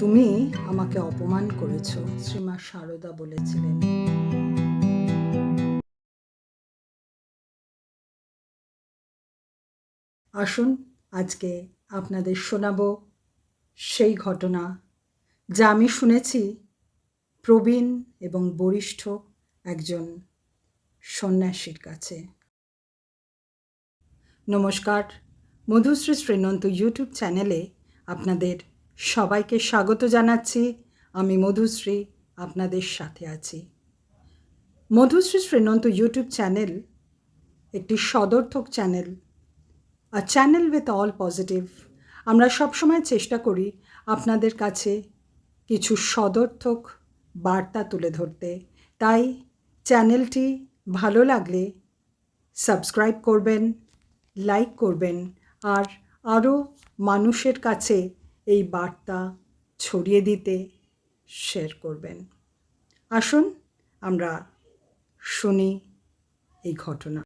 তুমি আমাকে অপমান করেছ, শ্রীমা শারদা বলেছিলেন। আসুন, আজকে আপনাদের শোনাব সেই ঘটনা, যা আমি শুনেছি প্রবীণ এবং বরিষ্ঠ একজন সন্ন্যাসীর কাছে। নমস্কার, মধুশ্রী শ্রীনন্ত ইউটিউব চ্যানেলে আপনাদের সবাইকে স্বাগত জানাচ্ছি। আমি মধুশ্রী, আপনাদের সাথে আছি। মধুশ্রী শ্রীনন্ত ইউটিউব চ্যানেল, একটি সদর্থক চ্যানেল। আর চ্যানেল উইথ অল পজিটিভ আমরা সবসময় চেষ্টা করি আপনাদের কাছে কিছু সদর্থক বার্তা তুলে ধরতে। তাই চ্যানেলটি ভালো লাগলে সাবস্ক্রাইব করবেন, লাইক করবেন, আর আরও মানুষের কাছে এই বার্তা ছড়িয়ে দিতে শেয়ার করবেন। আসুন আমরা শুনি এই ঘটনা।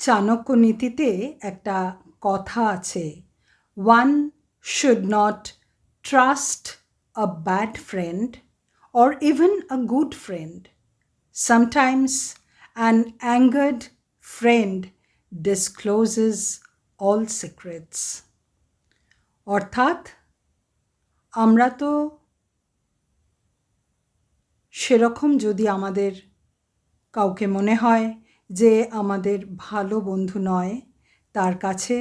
চাণক্য নীতিতে একটা কথা আছে one should not trust a bad friend or even a good friend sometimes an angered friend discloses all secrets. অর্থাৎ, আমরা তো সেরকম যদি আমাদের কাউকে মনে হয় যে আমাদের ভালো বন্ধু নয়, তার কাছে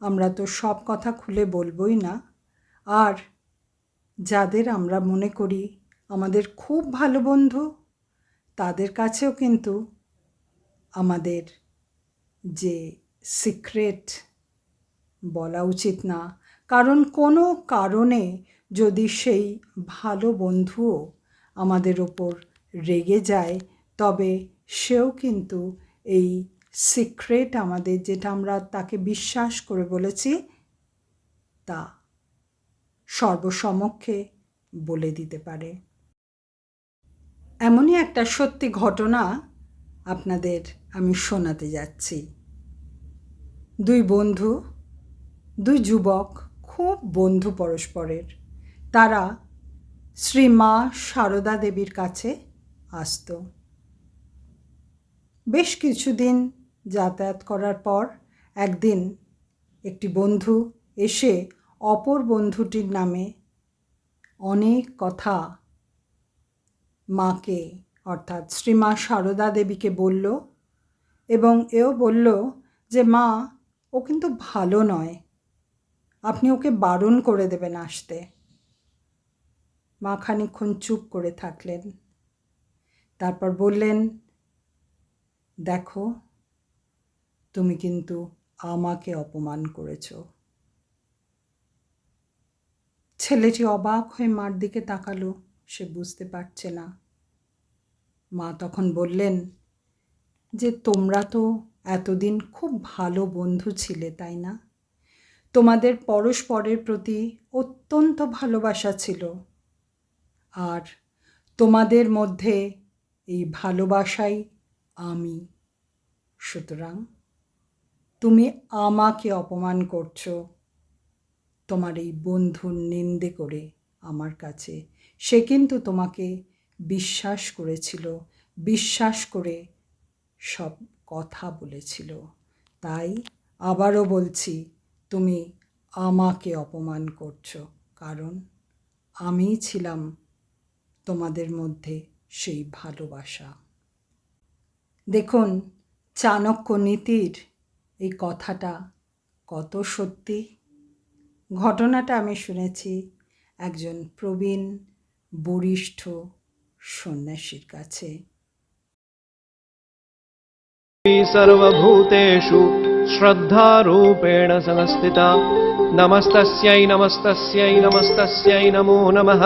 আমরা তো সব কথা খুলে বলবই না আর যাদের আমরা মনে করি আমাদের খুব ভালো বন্ধু, তাদের কাছেও কিন্তু আমাদের যে সিক্রেট বলা উচিত না। কারণ কোনো কারণে যদি সেই ভালো বন্ধুও আমাদের ওপর রেগে যায়, তবে সেও কিন্তু এই সিক্রেট আমাদের যেটা আমরা তাকে বিশ্বাস করে বলেছি, তা সর্বসমক্ষে বলে দিতে পারে। এমনই একটা সত্যি ঘটনা আপনাদের আমি শোনাতে যাচ্ছি। দুই বন্ধু, দুই যুবক, খুব বন্ধু পরস্পরের। তারা শ্রী মা সারদা দেবীর কাছে আসত। বেশ কিছুদিন যাতায়াত করার পর একদিন একটি বন্ধু এসে অপর বন্ধুটির নামে অনেক কথা মাকে, অর্থাৎ শ্রীমা সারদা দেবীকে বলল এবং এও বলল যে, মা, ও কিন্তু ভালো নয়। আপনি ওকে বারণ করে দেবেন আসতে। মা খানিক্ষণ চুপ করে থাকলেন। তারপর বললেন, দেখো, তুমি কিন্তু আমাকে অপমান করেছ। ছেলেটি অবাক হয়ে মার দিকে তাকালো, সে বুঝতে পারছে না। মা তখন বললেন যে তোমরা তো এতদিন খুব ভালো বন্ধু ছিলে, তাই না? তোমাদের পরস্পরের প্রতি অত্যন্ত ভালোবাসা ছিল। আর তোমাদের মধ্যে এই ভালোবাসাই আমি। সুতরাং তুমি আমাকে অপমান করছ। তোমার এই বন্ধুর নিন্দে করে আমার কাছে। সে কিন্তু তোমাকে বিশ্বাস করেছিল, বিশ্বাস করে সব কথা বলেছিল। তাই আবারও বলছি, তুমি আমাকে অপমান করছ, কারণ আমি ছিলাম তোমাদের মধ্যে সেই ভালোবাসা। দেখুন, চাণক্য নীতির এই কথাটা কত সত্যি। ঘটনাটা আমি শুনেছি একজন প্রবীণ বরিষ্ঠ সন্ন্যাসীর কাছে। सर्वभूतेषु श्रद्धारूपेण संस्थिता नमस्तस्यै नमस्तस्यै नमस्तस्यै नमो नमः